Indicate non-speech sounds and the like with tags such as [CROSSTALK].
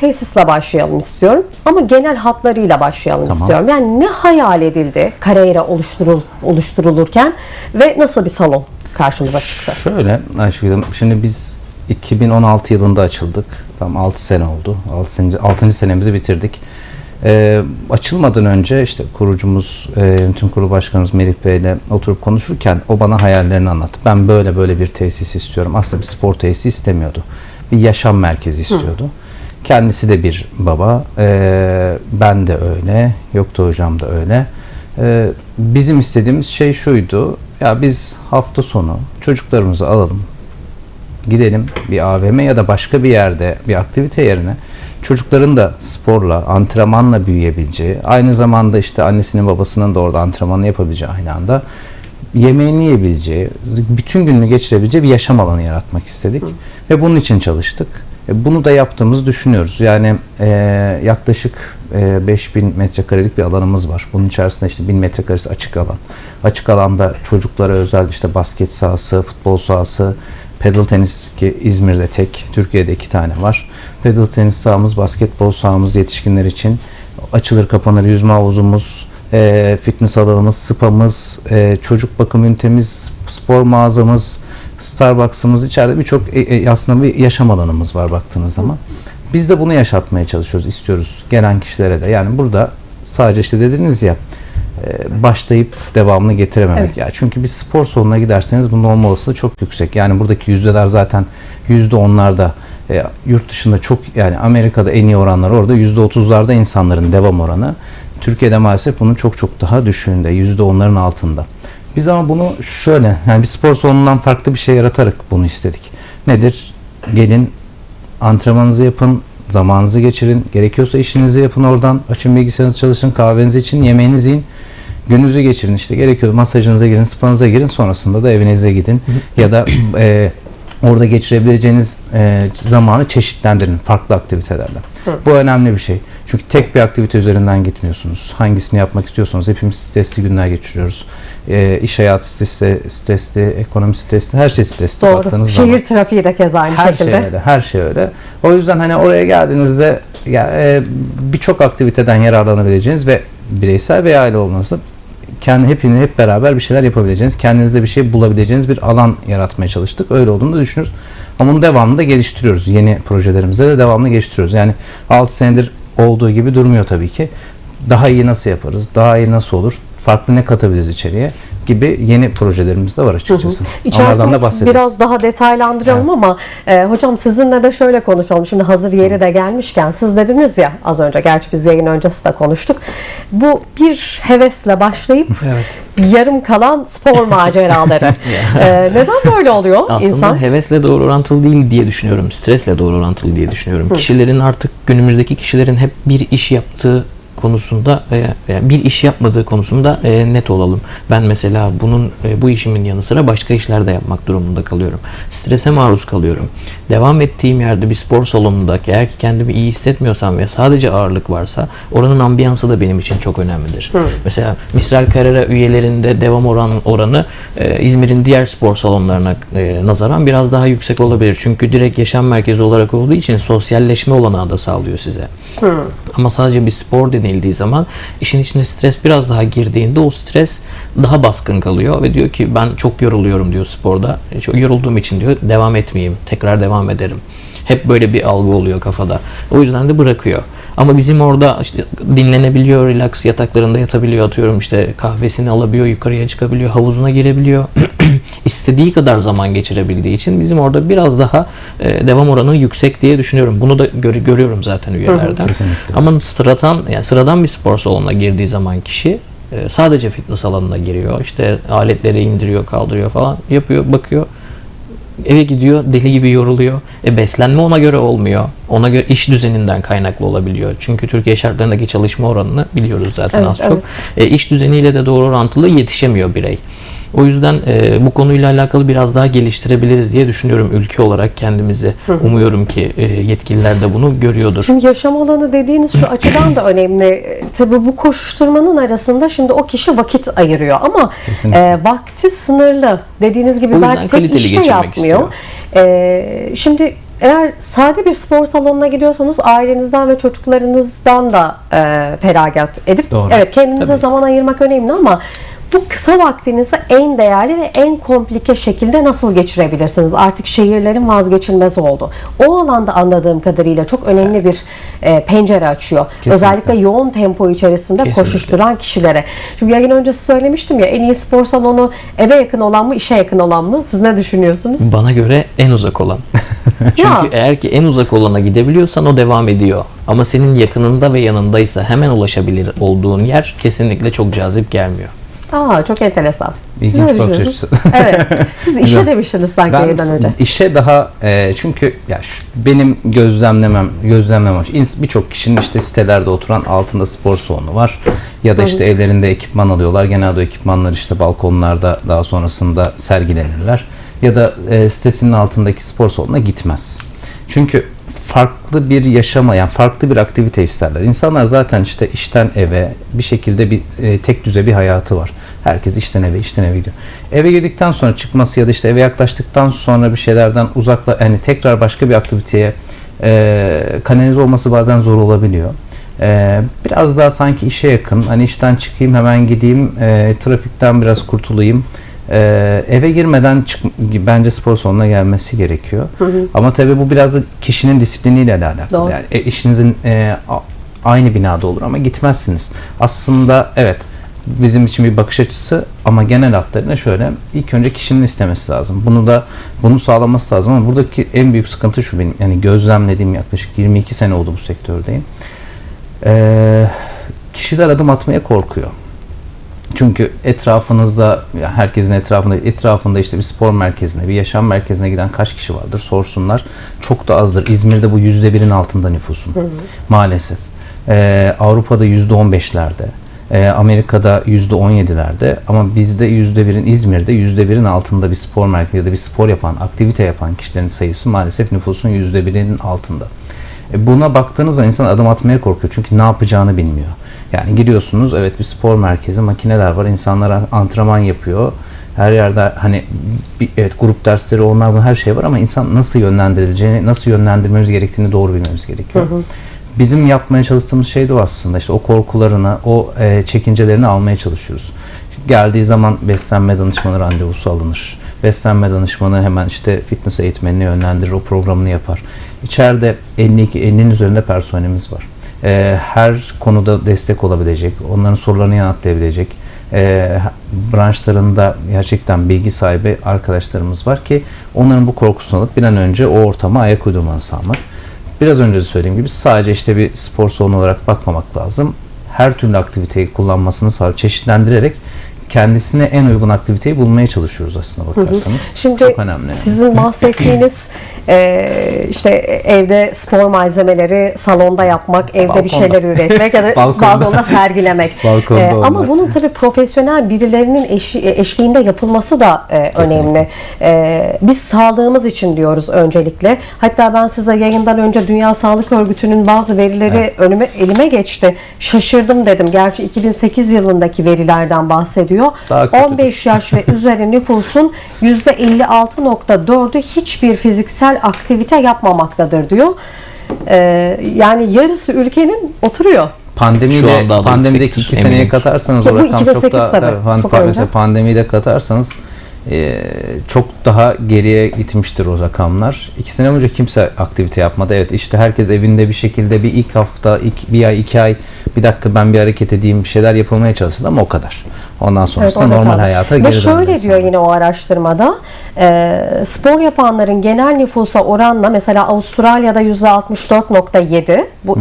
tesisle başlayalım istiyorum. Ama genel hatlarıyla başlayalım Tamam. istiyorum. Yani ne hayal edildi Carrera oluşturul, oluşturulurken ve nasıl bir salon karşımıza çıktı? Şöyle Ayşegül şimdi biz 2016 yılında açıldık. Tam 6 sene oldu. 6. 6. senemizi bitirdik. Ee, açılmadan önce işte kurucumuz, e, yönetim kurulu başkanımız Melih Bey ile oturup konuşurken o bana hayallerini anlattı. Ben böyle böyle bir tesis istiyorum. Aslında bir spor tesisi istemiyordu. Bir yaşam merkezi istiyordu. Kendisi de bir baba. Ee, ben de öyle. Yoktu hocam da öyle. Ee, bizim istediğimiz şey şuydu. Ya biz hafta sonu çocuklarımızı alalım. Gidelim bir AVM ya da başka bir yerde bir aktivite yerine çocukların da sporla, antrenmanla büyüyebileceği, aynı zamanda işte annesinin babasının da orada antrenmanı yapabileceği aynı anda yemeğini yiyebileceği, bütün gününü geçirebileceği bir yaşam alanı yaratmak istedik. Ve bunun için çalıştık. E, Bunu da yaptığımızı düşünüyoruz. Yani e, yaklaşık e, 5000 metrekarelik bir alanımız var. Bunun içerisinde işte 1000 metrekaresi açık alan. Açık alanda çocuklara özel işte basket sahası, futbol sahası, pedal tenis ki İzmir'de tek, Türkiye'de iki tane var. Pedal tenis sahamız, basketbol sahamız yetişkinler için açılır kapanır yüzme havuzumuz, e, fitness alanımız, spamız, e, çocuk bakım ünitemiz, spor mağazamız, Starbucks'ımız içeride birçok e, e, aslında bir yaşam alanımız var baktığınız zaman. Biz de bunu yaşatmaya çalışıyoruz, istiyoruz gelen kişilere de. Yani burada sadece işte dediniz ya e, başlayıp devamını getirememek. Evet. Ya çünkü bir spor salonuna giderseniz bunun olma olasılığı çok yüksek. Yani buradaki yüzdeler zaten yüzde onlarda e, yurt dışında çok yani Amerika'da en iyi oranlar orada yüzde otuzlarda insanların devam oranı. Türkiye'de maalesef bunun çok çok daha düşüğünde. Yüzde onların altında. Biz ama bunu şöyle yani bir spor salonundan farklı bir şey yaratarak bunu istedik. Nedir? Gelin antrenmanınızı yapın, zamanınızı geçirin. Gerekiyorsa işinizi yapın oradan. Açın bilgisayarınızı çalışın, kahvenizi için, yemeğinizi yiyin. Gününüzü geçirin işte. Gerekiyor masajınıza girin, spanıza girin. Sonrasında da evinize gidin. ya da e, orada geçirebileceğiniz e, zamanı çeşitlendirin farklı aktivitelerle. Bu önemli bir şey. Çünkü tek bir aktivite üzerinden gitmiyorsunuz. Hangisini yapmak istiyorsanız hepimiz stresli günler geçiriyoruz. E, iş hayatı stresli, stresli, ekonomi stresli, her şey stresli Doğru. baktığınız Şehir zaman. trafiği de keza aynı Her şekilde. şey öyle, her şey öyle. O yüzden hani oraya geldiğinizde ya, e, birçok aktiviteden yararlanabileceğiniz ve bireysel veya aile olması kendi hepini hep beraber bir şeyler yapabileceğiniz, kendinizde bir şey bulabileceğiniz bir alan yaratmaya çalıştık. Öyle olduğunu da düşünüyoruz. Ama bunu devamlı da geliştiriyoruz. Yeni projelerimizde de devamlı geliştiriyoruz. Yani 6 senedir olduğu gibi durmuyor tabii ki. Daha iyi nasıl yaparız? Daha iyi nasıl olur? Farklı ne katabiliriz içeriye? gibi yeni projelerimiz de var açıkçası. Onlardan da İçerisinde bahsederiz. biraz daha detaylandıralım ama e, hocam sizinle de şöyle konuşalım. Şimdi hazır yeri de gelmişken siz dediniz ya az önce gerçi biz yayın öncesi de konuştuk. Bu bir hevesle başlayıp [LAUGHS] yarım kalan spor maceraları. [LAUGHS] E, neden böyle oluyor Aslında insan? hevesle doğru orantılı değil diye düşünüyorum. Stresle doğru orantılı diye düşünüyorum. Kişilerin artık günümüzdeki kişilerin hep bir iş yaptığı konusunda veya, veya bir iş yapmadığı konusunda e, net olalım. Ben mesela bunun e, bu işimin yanı sıra başka işler de yapmak durumunda kalıyorum. Strese maruz kalıyorum. Devam ettiğim yerde bir spor salonunda eğer ki kendimi iyi hissetmiyorsam ve sadece ağırlık varsa oranın ambiyansı da benim için çok önemlidir. Mesela Misral Carrera üyelerinde devam oran oranı e, İzmir'in diğer spor salonlarına e, nazaran biraz daha yüksek olabilir. Çünkü direkt yaşam merkezi olarak olduğu için sosyalleşme olanağı da sağlıyor size. Ama sadece bir spor denildiği zaman işin içine stres biraz daha girdiğinde o stres daha baskın kalıyor ve diyor ki ben çok yoruluyorum diyor sporda. E, Çok yorulduğum için diyor devam etmeyeyim. Tekrar devam ederim. Hep böyle bir algı oluyor kafada. O yüzden de bırakıyor. Ama bizim orada işte dinlenebiliyor, relax yataklarında yatabiliyor atıyorum işte kahvesini alabiliyor, yukarıya çıkabiliyor, havuzuna girebiliyor. [CLEARS THROAT] istediği kadar zaman geçirebildiği için bizim orada biraz daha e, devam oranı yüksek diye düşünüyorum. Bunu da gör- görüyorum zaten üyelerden. Kesinlikle. Ama sıradan yani sıradan bir spor salonuna girdiği zaman kişi e, sadece fitness alanına giriyor. İşte aletleri indiriyor, kaldırıyor falan yapıyor, bakıyor. Eve gidiyor, deli gibi yoruluyor. E beslenme ona göre olmuyor. Ona göre iş düzeninden kaynaklı olabiliyor. Çünkü Türkiye şartlarındaki çalışma oranını biliyoruz zaten Evet, az evet. çok. E, iş düzeniyle de doğru orantılı yetişemiyor birey. O yüzden e, bu konuyla alakalı biraz daha geliştirebiliriz diye düşünüyorum ülke olarak kendimizi. Umuyorum ki e, yetkililer de bunu görüyordur. Çünkü yaşam alanı dediğiniz şu açıdan da önemli. E, Tabii bu koşuşturmanın arasında şimdi o kişi vakit ayırıyor ama Kesinlikle. e, vakti sınırlı. Dediğiniz gibi belki tek işte yapmıyor. E, şimdi eğer sade bir spor salonuna gidiyorsanız ailenizden ve çocuklarınızdan da e, feragat edip Doğru. evet kendinize Tabii. zaman ayırmak önemli ama bu kısa vaktinizi en değerli ve en komplike şekilde nasıl geçirebilirsiniz? Artık şehirlerin vazgeçilmez oldu. O alanda anladığım kadarıyla çok önemli bir e, pencere açıyor. Kesinlikle. Özellikle yoğun tempo içerisinde Kesinlikle. koşuşturan kişilere. Çünkü yayın öncesi söylemiştim ya en iyi spor salonu eve yakın olan mı, işe yakın olan mı? Siz ne düşünüyorsunuz? Bana göre en uzak olan. [LAUGHS] Çünkü Ya. eğer ki en uzak olana gidebiliyorsan o devam ediyor. Ama senin yakınında ve yanındaysa hemen ulaşabilir olduğun yer kesinlikle çok cazip gelmiyor. Aa çok enteresan. İlginç ne düşünüyorsunuz? [LAUGHS] evet. Siz [LAUGHS] işe demiştiniz sanki Ben yayından önce. işe daha e, çünkü ya şu- benim gözlemlemem gözlemlemem birçok kişinin işte sitelerde oturan altında spor salonu var ya da işte evlerinde ekipman alıyorlar. Genelde o ekipmanlar işte balkonlarda daha sonrasında sergilenirler ya da e, sitesinin altındaki spor salonuna gitmez. Çünkü farklı bir yaşama yani farklı bir aktivite isterler. İnsanlar zaten işte işten eve bir şekilde bir e, tek düze bir hayatı var. Herkes işten eve, işten eve gidiyor. Eve girdikten sonra çıkması ya da işte eve yaklaştıktan sonra bir şeylerden uzakla yani tekrar başka bir aktiviteye e, kanalize olması bazen zor olabiliyor. E, biraz daha sanki işe yakın. Hani işten çıkayım hemen gideyim, e, trafikten biraz kurtulayım. E, eve girmeden çık, bence spor salonuna gelmesi gerekiyor. Ama tabii bu biraz da kişinin disipliniyle de alakalı. Doğru. Yani e, işinizin e, aynı binada olur ama gitmezsiniz. Aslında evet bizim için bir bakış açısı ama genel hatlarıyla şöyle ilk önce kişinin istemesi lazım. Bunu da bunu sağlaması lazım ama buradaki en büyük sıkıntı şu benim yani gözlemlediğim yaklaşık 22 sene oldu bu sektördeyim. Ee, kişiler adım atmaya korkuyor. Çünkü etrafınızda ya herkesin etrafında etrafında işte bir spor merkezine, bir yaşam merkezine giden kaç kişi vardır sorsunlar. Çok da azdır. İzmir'de bu yüzde birin altında nüfusun. Maalesef. Ee, Avrupa'da yüzde on beşlerde. Ee, Amerika'da yüzde on yedilerde ama bizde yüzde birin İzmir'de yüzde birin altında bir spor merkezi ya da bir spor yapan, aktivite yapan kişilerin sayısı maalesef nüfusun yüzde birinin altında. E, Buna baktığınız zaman insan adım atmaya korkuyor çünkü ne yapacağını bilmiyor. Yani giriyorsunuz evet bir spor merkezi, makineler var, insanlar antrenman yapıyor. Her yerde hani bir, evet grup dersleri onlar bunlar her şey var ama insan nasıl yönlendirileceğini, nasıl yönlendirmemiz gerektiğini doğru bilmemiz gerekiyor. Bizim yapmaya çalıştığımız şey de o aslında. İşte o korkularını, o e, çekincelerini almaya çalışıyoruz. Geldiği zaman beslenme danışmanı randevusu alınır. Beslenme danışmanı hemen işte fitness eğitmenini yönlendirir, o programını yapar. İçeride 52 50'nin üzerinde personelimiz var. E, her konuda destek olabilecek, onların sorularını yanıtlayabilecek, e, branşlarında gerçekten bilgi sahibi arkadaşlarımız var ki onların bu korkusunu alıp bir an önce o ortama ayak uydurmanı sağlamak. Biraz önce de söylediğim gibi sadece işte bir spor salonu olarak bakmamak lazım. Her türlü aktiviteyi kullanmasını sağlayıp çeşitlendirerek kendisine en uygun aktiviteyi bulmaya çalışıyoruz aslında bakarsanız. Şimdi Çok önemli. sizin bahsettiğiniz e, işte evde spor malzemeleri salonda yapmak, evde bir Balkonda. şeyler üretmek ya da [LAUGHS] Balkonda. balkonda, sergilemek. [LAUGHS] Balkonda E, ama bunun tabii profesyonel birilerinin eşi- eşliğinde yapılması da e, önemli. E, biz sağlığımız için diyoruz öncelikle. Hatta ben size yayından önce Dünya Sağlık Örgütü'nün bazı verileri önüme elime geçti. Şaşırdım dedim. Gerçi 2008 yılındaki verilerden bahsediyor. Daha kötüdür. 15 yaş ve üzeri nüfusun %56.4'ü hiçbir fiziksel aktivite yapmamaktadır diyor. Ee, yani yarısı ülkenin oturuyor. Şu Pandemiyle, pandemideki iki seneye katarsanız Ya o bu rakam çok 2008 daha tabii, pan- çok mesela pandemiyi de katarsanız e, çok daha geriye gitmiştir o rakamlar. İki sene önce kimse aktivite yapmadı. Evet işte herkes evinde bir şekilde bir ilk hafta, ilk, bir ay, iki ay bir dakika ben bir hareket edeyim bir şeyler yapılmaya çalıştı ama o kadar. Ondan sonrasında orada normal kaldı. hayata Ve geri şöyle dönüyoruz. diyor yine o araştırmada e, spor yapanların genel nüfusa oranla mesela Avustralya'da %64.7 bu